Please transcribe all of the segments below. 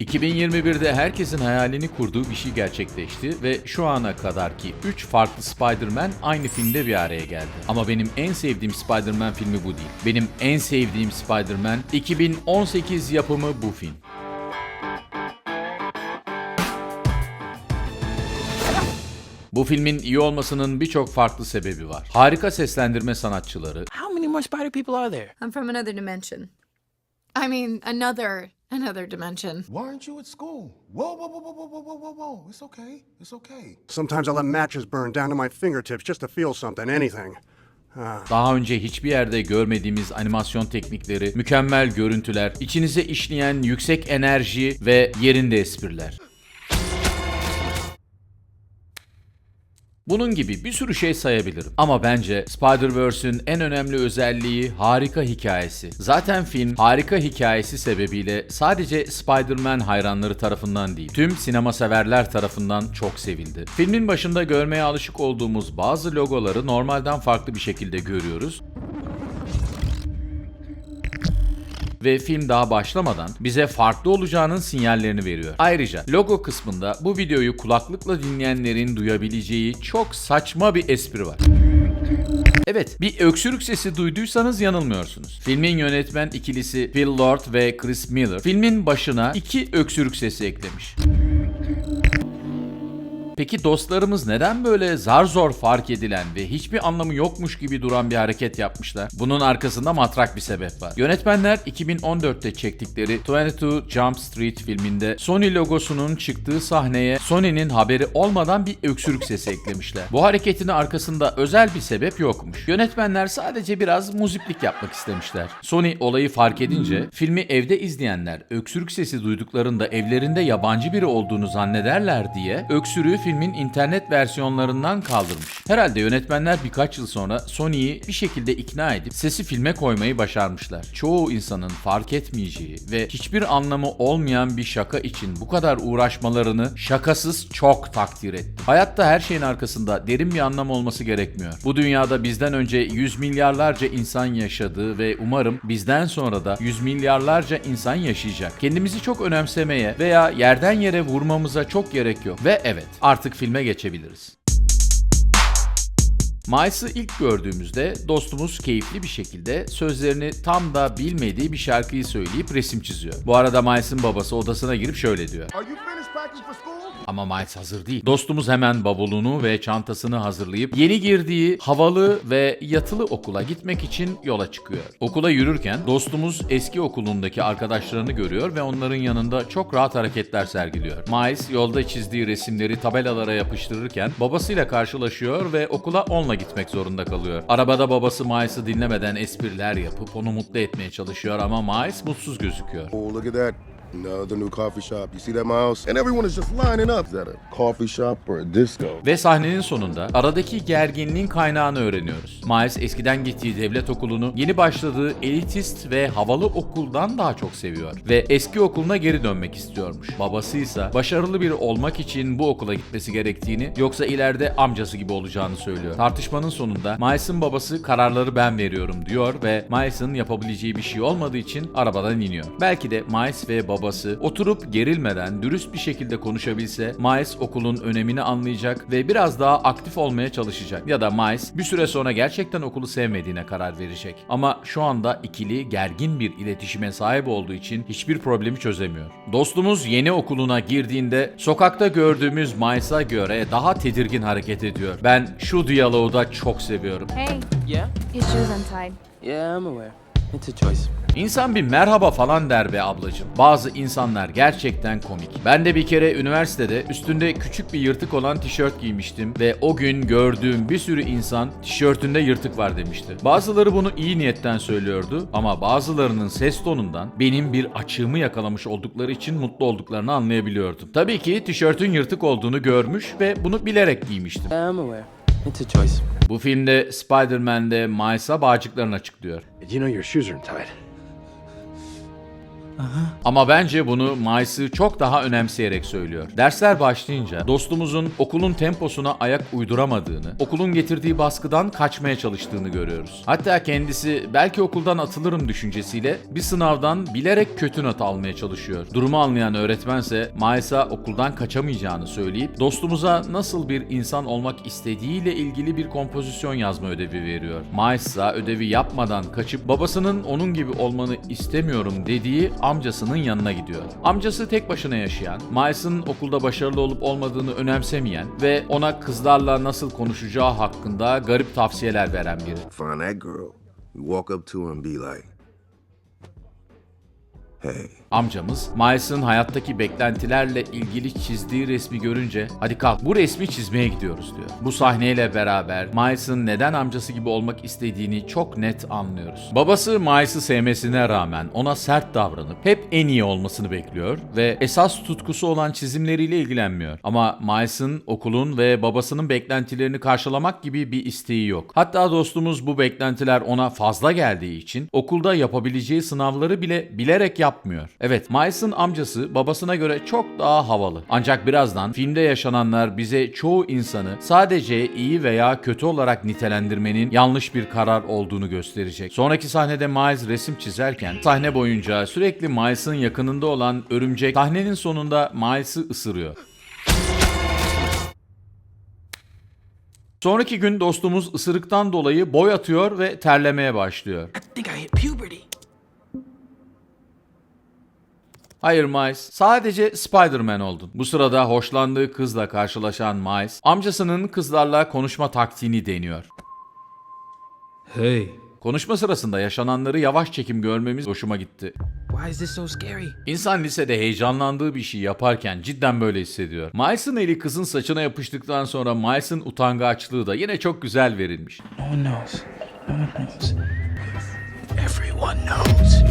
2021'de herkesin hayalini kurduğu bir şey gerçekleşti ve şu ana kadarki 3 farklı Spider-Man aynı filmde bir araya geldi. Ama benim en sevdiğim Spider-Man filmi bu değil. Benim en sevdiğim Spider-Man 2018 yapımı bu film. Bu filmin iyi olmasının birçok farklı sebebi var. Harika seslendirme sanatçıları, How many more spider people are there? I'm from another dimension. I mean, another, Another dimension. Why aren't you at school? Whoa, whoa, whoa, whoa, whoa, whoa, whoa, whoa. It's okay. It's okay. Sometimes I let matches burn down to my fingertips just to feel something, anything. Ah. Daha önce hiçbir yerde görmediğimiz animasyon teknikleri, mükemmel görüntüler, içinize işleyen yüksek enerji ve yerinde espriler. Bunun gibi bir sürü şey sayabilirim. Ama bence Spider-Verse'ün en önemli özelliği harika hikayesi. Zaten film harika hikayesi sebebiyle sadece Spider-Man hayranları tarafından değil, tüm sinema severler tarafından çok sevildi. Filmin başında görmeye alışık olduğumuz bazı logoları normalden farklı bir şekilde görüyoruz. Ve film daha başlamadan bize farklı olacağının sinyallerini veriyor. Ayrıca logo kısmında bu videoyu kulaklıkla dinleyenlerin duyabileceği çok saçma bir espri var. Evet, bir öksürük sesi duyduysanız yanılmıyorsunuz. Filmin yönetmen ikilisi Phil Lord ve Chris Miller filmin başına iki öksürük sesi eklemiş. Peki dostlarımız neden böyle zar zor fark edilen ve hiçbir anlamı yokmuş gibi duran bir hareket yapmışlar? Bunun arkasında matrak bir sebep var. Yönetmenler 2014'te çektikleri 22 Jump Street filminde Sony logosunun çıktığı sahneye Sony'nin haberi olmadan bir öksürük sesi eklemişler. Bu hareketin arkasında özel bir sebep yokmuş. Yönetmenler sadece biraz muziplik yapmak istemişler. Sony olayı fark edince filmi evde izleyenler öksürük sesi duyduklarında evlerinde yabancı biri olduğunu zannederler diye öksürüğü filmin internet versiyonlarından kaldırmış. Herhalde yönetmenler birkaç yıl sonra Sony'yi bir şekilde ikna edip sesi filme koymayı başarmışlar. Çoğu insanın fark etmeyeceği ve hiçbir anlamı olmayan bir şaka için bu kadar uğraşmalarını şakasız çok takdir ettim. Hayatta her şeyin arkasında derin bir anlam olması gerekmiyor. Bu dünyada bizden önce yüz milyarlarca insan yaşadı ve umarım bizden sonra da yüz milyarlarca insan yaşayacak. Kendimizi çok önemsemeye veya yerden yere vurmamıza çok gerek yok. Ve evet artık filme geçebiliriz. Miles'ı ilk gördüğümüzde dostumuz keyifli bir şekilde sözlerini tam da bilmediği bir şarkıyı söyleyip resim çiziyor. Bu arada Miles'ın babası odasına girip şöyle diyor. Are you finished packing for school? Ama Miles hazır değil. Dostumuz hemen bavulunu ve çantasını hazırlayıp yeni girdiği havalı ve yatılı okula gitmek için yola çıkıyor. Okula yürürken dostumuz eski okulundaki arkadaşlarını görüyor ve onların yanında çok rahat hareketler sergiliyor. Miles yolda çizdiği resimleri tabelalara yapıştırırken babasıyla karşılaşıyor ve okula onunla gitmek zorunda kalıyor. Arabada babası Miles'ı dinlemeden espriler yapıp onu mutlu etmeye çalışıyor ama Miles mutsuz gözüküyor. Oh, look at that. Another new coffee shop. You see that, Miles? And everyone is just lining up. Is that a coffee shop or a disco? Ve sahnenin sonunda aradaki gerginliğin kaynağını öğreniyoruz. Miles eskiden gittiği devlet okulunu yeni başladığı elitist ve havalı okuldan daha çok seviyor ve eski okuluna geri dönmek istiyormuş. Babası ise başarılı biri olmak için bu okula gitmesi gerektiğini yoksa ileride amcası gibi olacağını söylüyor. Tartışmanın sonunda Miles'ın babası kararları ben veriyorum diyor ve Miles'ın yapabileceği bir şey olmadığı için arabadan iniyor. Belki de Miles ve babası oturup gerilmeden dürüst bir şekilde konuşabilse Miles okulun önemini anlayacak ve biraz daha aktif olmaya çalışacak. Ya da Miles bir süre sonra gerçekten okulu sevmediğine karar verecek. Ama şu anda ikili gergin bir iletişime sahip olduğu için hiçbir problemi çözemiyor. Dostumuz yeni okuluna girdiğinde sokakta gördüğümüz Miles'a göre daha tedirgin hareket ediyor. Ben şu diyaloğu da çok seviyorum. Hey, Yeah? your shoes untied. Yeah, I'm aware. It's a choice. İnsan bir merhaba falan der be ablacım. Bazı insanlar gerçekten komik. Ben de bir kere üniversitede üstünde küçük bir yırtık olan tişört giymiştim ve o gün gördüğüm bir sürü insan tişörtünde yırtık var demişti. Bazıları bunu iyi niyetten söylüyordu ama bazılarının ses tonundan benim bir açığımı yakalamış oldukları için mutlu olduklarını anlayabiliyordum. Tabii ki tişörtün yırtık olduğunu görmüş ve bunu bilerek giymiştim. I'm aware. It's a choice. Bu filmde Spider-Man de Miles'a bağcıklarını açıklıyor. You know your shoes are untied? Ama bence bunu Miles'ı çok daha önemseyerek söylüyor. Dersler başlayınca dostumuzun okulun temposuna ayak uyduramadığını, okulun getirdiği baskıdan kaçmaya çalıştığını görüyoruz. Hatta kendisi belki okuldan atılırım düşüncesiyle bir sınavdan bilerek kötü not almaya çalışıyor. Durumu anlayan öğretmense Miles'a okuldan kaçamayacağını söyleyip dostumuza nasıl bir insan olmak istediğiyle ilgili bir kompozisyon yazma ödevi veriyor. Miles ise ödevi yapmadan kaçıp babasının onun gibi olmanı istemiyorum dediği amcasının yanına gidiyor. Amcası tek başına yaşayan, Miles'ın okulda başarılı olup olmadığını önemsemeyen ve ona kızlarla nasıl konuşacağı hakkında garip tavsiyeler veren biri. Find that girl. Walk up to her and be like, hey, Amcamız Miles'ın hayattaki beklentilerle ilgili çizdiği resmi görünce hadi kalk bu resmi çizmeye gidiyoruz diyor. Bu sahneyle beraber Miles'ın neden amcası gibi olmak istediğini çok net anlıyoruz. Babası Miles'ı sevmesine rağmen ona sert davranıp hep en iyi olmasını bekliyor ve esas tutkusu olan çizimleriyle ilgilenmiyor. Ama Miles'ın okulun ve babasının beklentilerini karşılamak gibi bir isteği yok. Hatta dostumuz bu beklentiler ona fazla geldiği için okulda yapabileceği sınavları bile bilerek yapmıyor. Evet, Miles'ın amcası babasına göre çok daha havalı. Ancak birazdan filmde yaşananlar bize çoğu insanı sadece iyi veya kötü olarak nitelendirmenin yanlış bir karar olduğunu gösterecek. Sonraki sahnede Miles resim çizerken sahne boyunca sürekli Miles'ın yakınında olan örümcek sahnenin sonunda Miles'ı ısırıyor. Sonraki gün dostumuz ısırıktan dolayı boy atıyor ve terlemeye başlıyor. I think I hit puberty. Hayır Miles, sadece Spider-Man oldun. Bu sırada hoşlandığı kızla karşılaşan Miles, amcasının kızlarla konuşma taktiğini deniyor. Hey, Konuşma sırasında yaşananları yavaş çekim görmemiz hoşuma gitti. Why is this so scary? İnsan lisede heyecanlandığı bir şey yaparken cidden böyle hissediyor. Miles'ın eli kızın saçına yapıştıktan sonra Miles'ın utangaçlığı da yine çok güzel verilmiş. No one knows. No one knows. Knows.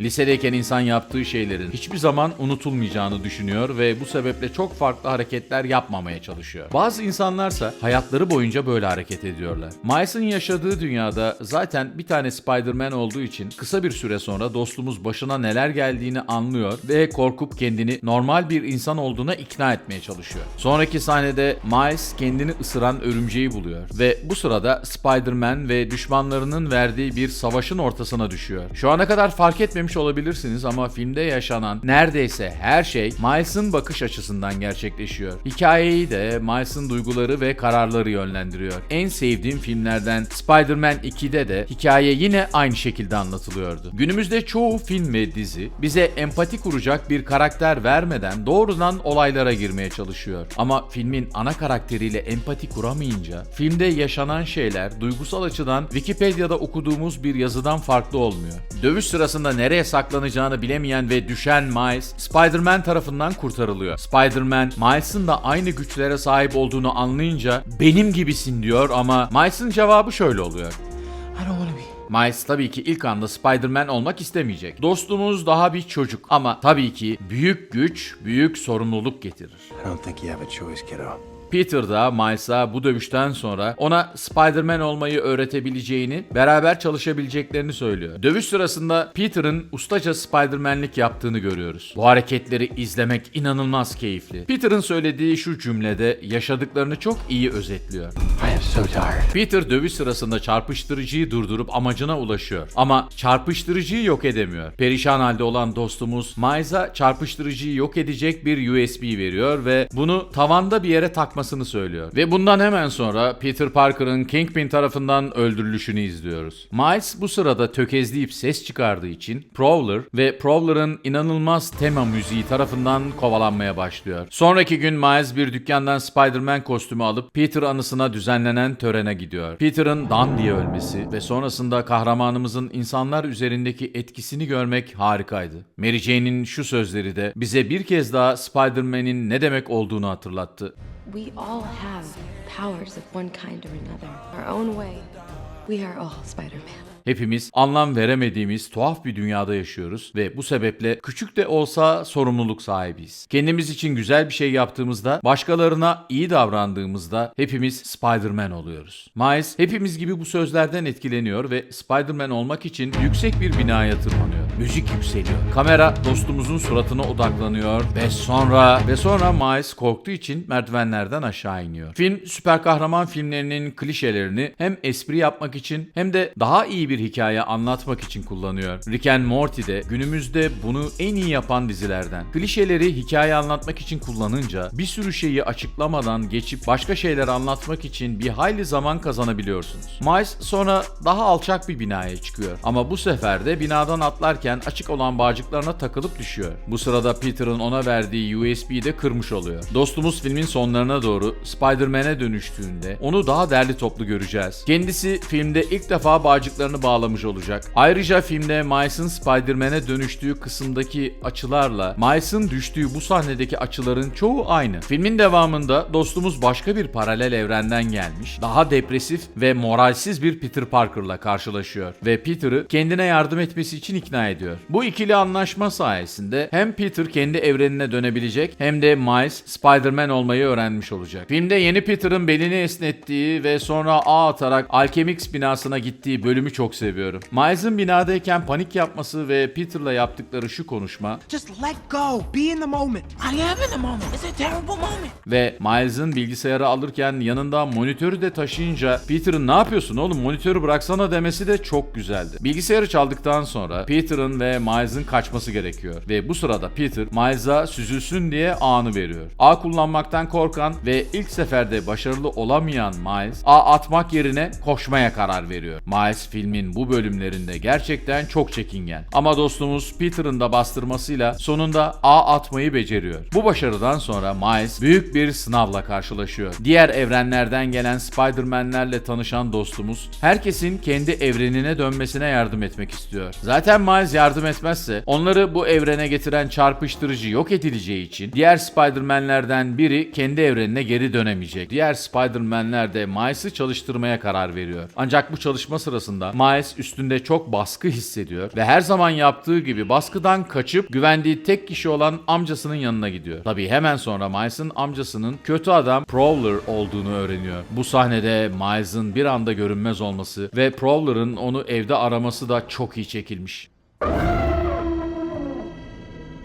Lisedeyken insan yaptığı şeylerin hiçbir zaman unutulmayacağını düşünüyor ve bu sebeple çok farklı hareketler yapmamaya çalışıyor. Bazı insanlarsa hayatları boyunca böyle hareket ediyorlar. Miles'ın yaşadığı dünyada zaten bir tane Spider-Man olduğu için kısa bir süre sonra dostumuz başına neler geldiğini anlıyor ve korkup kendini normal bir insan olduğuna ikna etmeye çalışıyor. Sonraki sahnede Miles kendini ısıran örümceği buluyor ve bu sırada Spider-Man ve düşmanlarının verdiği bir savaşın ortasına düşüyor. Şu ana kadar fark etmemiş olabilirsiniz ama filmde yaşanan neredeyse her şey Miles'ın bakış açısından gerçekleşiyor. Hikayeyi de Miles'ın duyguları ve kararları yönlendiriyor. En sevdiğim filmlerden Spider-Man 2'de de hikaye yine aynı şekilde anlatılıyordu. Günümüzde çoğu film ve dizi bize empati kuracak bir karakter vermeden doğrudan olaylara girmeye çalışıyor. Ama filmin ana karakteriyle empati kuramayınca filmde yaşanan şeyler duygusal açıdan Wikipedia'da okuduğumuz bir yazıdan farklı olmuyor. Dövüş sırasında nereye saklanacağını bilemeyen ve düşen Miles, Spider-Man tarafından kurtarılıyor. Spider-Man, Miles'ın da aynı güçlere sahip olduğunu anlayınca benim gibisin diyor ama Miles'ın cevabı şöyle oluyor. I don't want to be. Miles tabii ki ilk anda Spider-Man olmak istemeyecek. Dostumuz daha bir çocuk ama tabii ki büyük güç büyük sorumluluk getirir. I don't think you have a choice, kiddo. Peter da Miles'a bu dövüşten sonra ona Spider-Man olmayı öğretebileceğini, beraber çalışabileceklerini söylüyor. Dövüş sırasında Peter'ın ustaca Spider-Man'lik yaptığını görüyoruz. Bu hareketleri izlemek inanılmaz keyifli. Peter'ın söylediği şu cümlede yaşadıklarını çok iyi özetliyor. Peter dövüş sırasında çarpıştırıcıyı durdurup amacına ulaşıyor. Ama çarpıştırıcıyı yok edemiyor. Perişan halde olan dostumuz Miles'a çarpıştırıcıyı yok edecek bir USB veriyor ve bunu tavanda bir yere takmasını söylüyor. Ve bundan hemen sonra Peter Parker'ın Kingpin tarafından öldürülüşünü izliyoruz. Miles bu sırada tökezleyip ses çıkardığı için Prowler ve Prowler'ın inanılmaz tema müziği tarafından kovalanmaya başlıyor. Sonraki gün Miles bir dükkandan Spider-Man kostümü alıp Peter anısına düzenlenen törene gidiyor. Peter'ın Dan diye ölmesi ve sonrasında kahramanımızın insanlar üzerindeki etkisini görmek harikaydı. Mary Jane'in şu sözleri de bize bir kez daha Spider-Man'in ne demek olduğunu hatırlattı. We all have powers of one kind or another, our own way. We are all Spider Man. Hepimiz anlam veremediğimiz tuhaf bir dünyada yaşıyoruz ve bu sebeple küçük de olsa sorumluluk sahibiyiz. Kendimiz için güzel bir şey yaptığımızda, başkalarına iyi davrandığımızda hepimiz Spider-Man oluyoruz. Miles hepimiz gibi bu sözlerden etkileniyor ve Spider-Man olmak için yüksek bir binaya tırmanıyor. Müzik yükseliyor. Kamera dostumuzun suratına odaklanıyor ve sonra ve sonra Miles korktuğu için merdivenlerden aşağı iniyor. Film süper kahraman filmlerinin klişelerini hem espri yapmak için hem de daha iyi bir hikaye anlatmak için kullanıyor. Rick and Morty de günümüzde bunu en iyi yapan dizilerden. Klişeleri hikaye anlatmak için kullanınca bir sürü şeyi açıklamadan geçip başka şeyler anlatmak için bir hayli zaman kazanabiliyorsunuz. Miles sonra daha alçak bir binaya çıkıyor. Ama bu sefer de binadan atlarken açık olan bağcıklarına takılıp düşüyor. Bu sırada Peter'ın ona verdiği USB'yi de kırmış oluyor. Dostumuz filmin sonlarına doğru Spider-Man'e dönüştüğünde onu daha derli toplu göreceğiz. Kendisi filmde ilk defa bağcıklarını bağlamış olacak. Ayrıca filmde Miles'ın Spider-Man'e dönüştüğü kısımdaki açılarla Miles'ın düştüğü bu sahnedeki açıların çoğu aynı. Filmin devamında dostumuz başka bir paralel evrenden gelmiş, daha depresif ve moralsiz bir Peter Parker'la karşılaşıyor ve Peter'ı kendine yardım etmesi için ikna ediyor. Bu ikili anlaşma sayesinde hem Peter kendi evrenine dönebilecek hem de Miles Spider-Man olmayı öğrenmiş olacak. Filmde yeni Peter'ın belini esnettiği ve sonra ağ atarak Alchemix binasına gittiği bölümü çok seviyorum. Miles'ın binadayken panik yapması ve Peter'la yaptıkları şu konuşma Just let go. Be in the moment. I am in the moment. It's a terrible moment. ve Miles'ın bilgisayarı alırken yanında monitörü de taşıyınca Peter'ın ne yapıyorsun oğlum monitörü bıraksana demesi de çok güzeldi. Bilgisayarı çaldıktan sonra Peter'ın ve Miles'ın kaçması gerekiyor ve bu sırada Peter Miles'a süzülsün diye ağını veriyor. Ağ kullanmaktan korkan ve ilk seferde başarılı olamayan Miles ağ atmak yerine koşmaya karar veriyor. Miles filmin bu bölümlerinde gerçekten çok çekingen. Ama dostumuz Peter'ın da bastırmasıyla sonunda ağ atmayı beceriyor. Bu başarıdan sonra Miles büyük bir sınavla karşılaşıyor. Diğer evrenlerden gelen Spider-Man'lerle tanışan dostumuz herkesin kendi evrenine dönmesine yardım etmek istiyor. Zaten Miles yardım etmezse onları bu evrene getiren çarpıştırıcı yok edileceği için diğer Spider-Man'lerden biri kendi evrenine geri dönemeyecek. Diğer Spider-Man'ler de Miles'ı çalıştırmaya karar veriyor. Ancak bu çalışma sırasında Miles üstünde çok baskı hissediyor ve her zaman yaptığı gibi baskıdan kaçıp güvendiği tek kişi olan amcasının yanına gidiyor. Tabii hemen sonra Miles'ın amcasının kötü adam Prowler olduğunu öğreniyor. Bu sahnede Miles'ın bir anda görünmez olması ve Prowler'ın onu evde araması da çok iyi çekilmiş.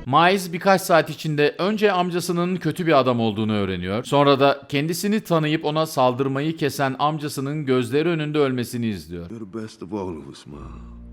Miles birkaç saat içinde önce amcasının kötü bir adam olduğunu öğreniyor. Sonra da kendisini tanıyıp ona saldırmayı kesen amcasının gözleri önünde ölmesini izliyor. You're the best of all of us, Mom.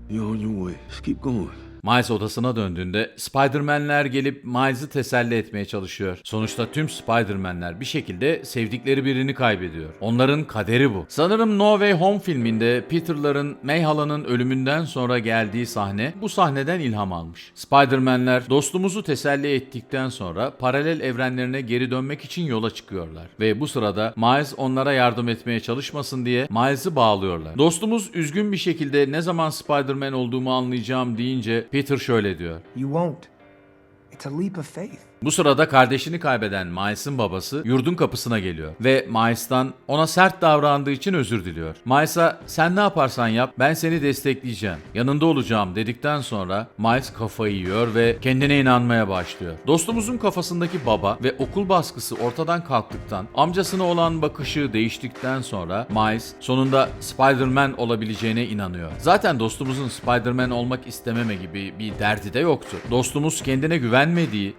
You're on your way. Just keep going. Miles odasına döndüğünde Spider-Man'ler gelip Miles'ı teselli etmeye çalışıyor. Sonuçta tüm Spider-Man'ler bir şekilde sevdikleri birini kaybediyor. Onların kaderi bu. Sanırım No Way Home filminde Peter'ların May Hala'nın ölümünden sonra geldiği sahne bu sahneden ilham almış. Spider-Man'ler dostumuzu teselli ettikten sonra paralel evrenlerine geri dönmek için yola çıkıyorlar. Ve bu sırada Miles onlara yardım etmeye çalışmasın diye Miles'ı bağlıyorlar. Dostumuz üzgün bir şekilde ne zaman Spider-Man olduğumu anlayacağım deyince Peter şöyle diyor. You won't. It's a leap of faith. Bu sırada kardeşini kaybeden Miles'ın babası yurdun kapısına geliyor ve Miles'tan ona sert davrandığı için özür diliyor. Miles'a sen ne yaparsan yap ben seni destekleyeceğim, yanında olacağım dedikten sonra Miles kafayı yiyor ve kendine inanmaya başlıyor. Dostumuzun kafasındaki baba ve okul baskısı ortadan kalktıktan, amcasına olan bakışı değiştikten sonra Miles sonunda Spider-Man olabileceğine inanıyor. Zaten dostumuzun Spider-Man olmak istememe gibi bir derdi de yoktu. Dostumuz kendine güvenmediği,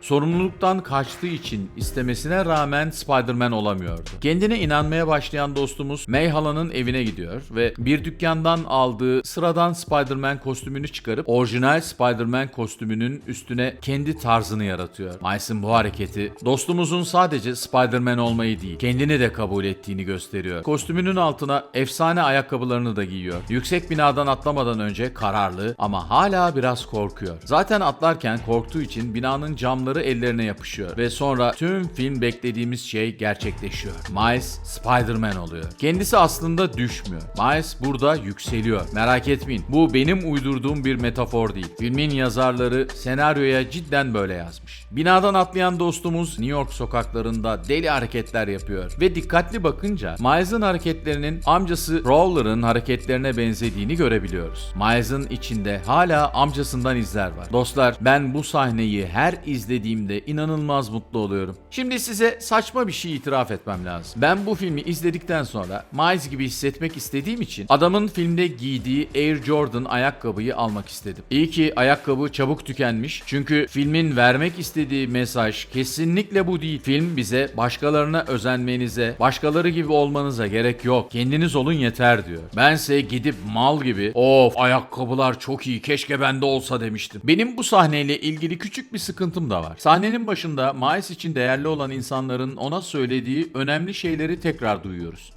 sorumluluktan kaçtığı için istemesine rağmen Spider-Man olamıyordu. Kendine inanmaya başlayan dostumuz May Hala'nın evine gidiyor ve bir dükkandan aldığı sıradan Spider-Man kostümünü çıkarıp orijinal Spider-Man kostümünün üstüne kendi tarzını yaratıyor. Miles'ın bu hareketi dostumuzun sadece Spider-Man olmayı değil, kendini de kabul ettiğini gösteriyor. Kostümünün altına efsane ayakkabılarını da giyiyor. Yüksek binadan atlamadan önce kararlı ama hala biraz korkuyor. Zaten atlarken korktuğu için binanın camları ellerine birbirine yapışıyor ve sonra tüm film beklediğimiz şey gerçekleşiyor. Miles Spider-Man oluyor. Kendisi aslında düşmüyor. Miles burada yükseliyor. Merak etmeyin. Bu benim uydurduğum bir metafor değil. Filmin yazarları senaryoya cidden böyle yazmış. Binadan atlayan dostumuz New York sokaklarında deli hareketler yapıyor ve dikkatli bakınca Miles'ın hareketlerinin amcası Prowler'ın hareketlerine benzediğini görebiliyoruz. Miles'ın içinde hala amcasından izler var. Dostlar ben bu sahneyi her izlediğimde inanılmaz mutlu oluyorum. Şimdi size saçma bir şey itiraf etmem lazım. Ben bu filmi izledikten sonra Miles gibi hissetmek istediğim için adamın filmde giydiği Air Jordan ayakkabıyı almak istedim. İyi ki ayakkabı çabuk tükenmiş çünkü filmin vermek istediği mesaj kesinlikle bu değil. Film bize başkalarına özenmenize, başkaları gibi olmanıza gerek yok. Kendiniz olun yeter diyor. Bense gidip mal gibi of ayakkabılar çok iyi keşke bende olsa demiştim. Benim bu sahneyle ilgili küçük bir sıkıntım da var. Sahnenin başında Miles için değerli olan insanların ona söylediği önemli şeyleri tekrar duyuyoruz.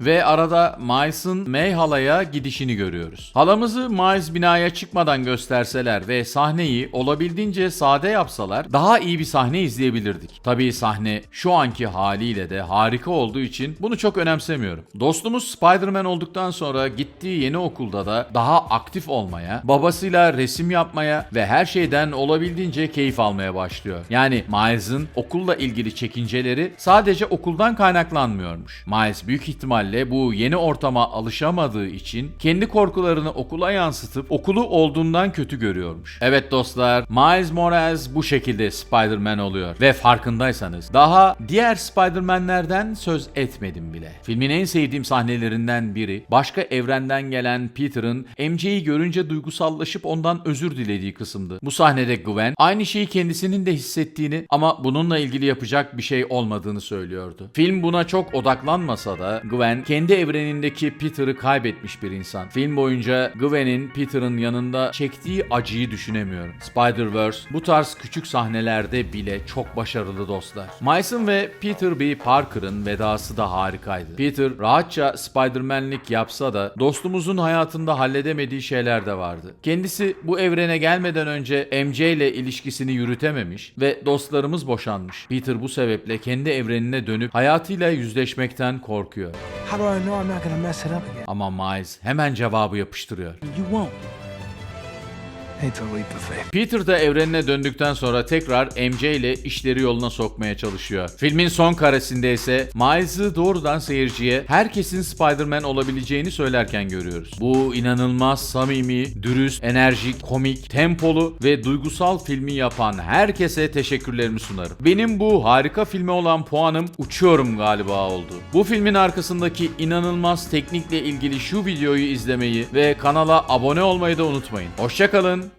Ve arada Miles'ın May halaya gidişini görüyoruz. Halamızı Miles binaya çıkmadan gösterseler ve sahneyi olabildiğince sade yapsalar daha iyi bir sahne izleyebilirdik. Tabii sahne şu anki haliyle de harika olduğu için bunu çok önemsemiyorum. Dostumuz Spider-Man olduktan sonra gittiği yeni okulda da daha aktif olmaya, babasıyla resim yapmaya ve her şeyden olabildiğince keyif almaya başlıyor. Yani Miles'ın okulla ilgili çekinceleri sadece okuldan kaynaklanmıyormuş. Miles büyük ihtimalle bu yeni ortama alışamadığı için kendi korkularını okula yansıtıp okulu olduğundan kötü görüyormuş. Evet dostlar, Miles Morales bu şekilde Spider-Man oluyor ve farkındaysanız daha diğer Spider-Man'lerden söz etmedim bile. Filmin en sevdiğim sahnelerinden biri başka evrenden gelen Peter'ın MJ'yi görünce duygusallaşıp ondan özür dilediği kısımdı. Bu sahnede Gwen aynı şeyi kendisinin de hissettiğini ama bununla ilgili yapacak bir şey olmadığını söylüyordu. Film buna çok odaklanmasa da Gwen kendi evrenindeki Peter'ı kaybetmiş bir insan. Film boyunca Gwen'in Peter'ın yanında çektiği acıyı düşünemiyorum. Spider-Verse bu tarz küçük sahnelerde bile çok başarılı dostlar. Miles'ın ve Peter B. Parker'ın vedası da harikaydı. Peter rahatça Spider-Man'lik yapsa da dostumuzun hayatında halledemediği şeyler de vardı. Kendisi bu evrene gelmeden önce MJ ile ilişkisini yürütememiş ve dostlarımız boşanmış. Peter bu sebeple kendi evrenine dönüp hayatıyla yüzleşmekten korkuyor. Ama Miles hemen cevabı yapıştırıyor. Peter da evrenine döndükten sonra tekrar MJ ile işleri yoluna sokmaya çalışıyor. Filmin son karesinde ise Miles'ı doğrudan seyirciye herkesin Spider-Man olabileceğini söylerken görüyoruz. Bu inanılmaz samimi, dürüst, enerjik, komik, tempolu ve duygusal filmi yapan herkese teşekkürlerimi sunarım. Benim bu harika filme olan puanım uçuyorum galiba oldu. Bu filmin arkasındaki inanılmaz teknikle ilgili şu videoyu izlemeyi ve kanala abone olmayı da unutmayın. Hoşçakalın.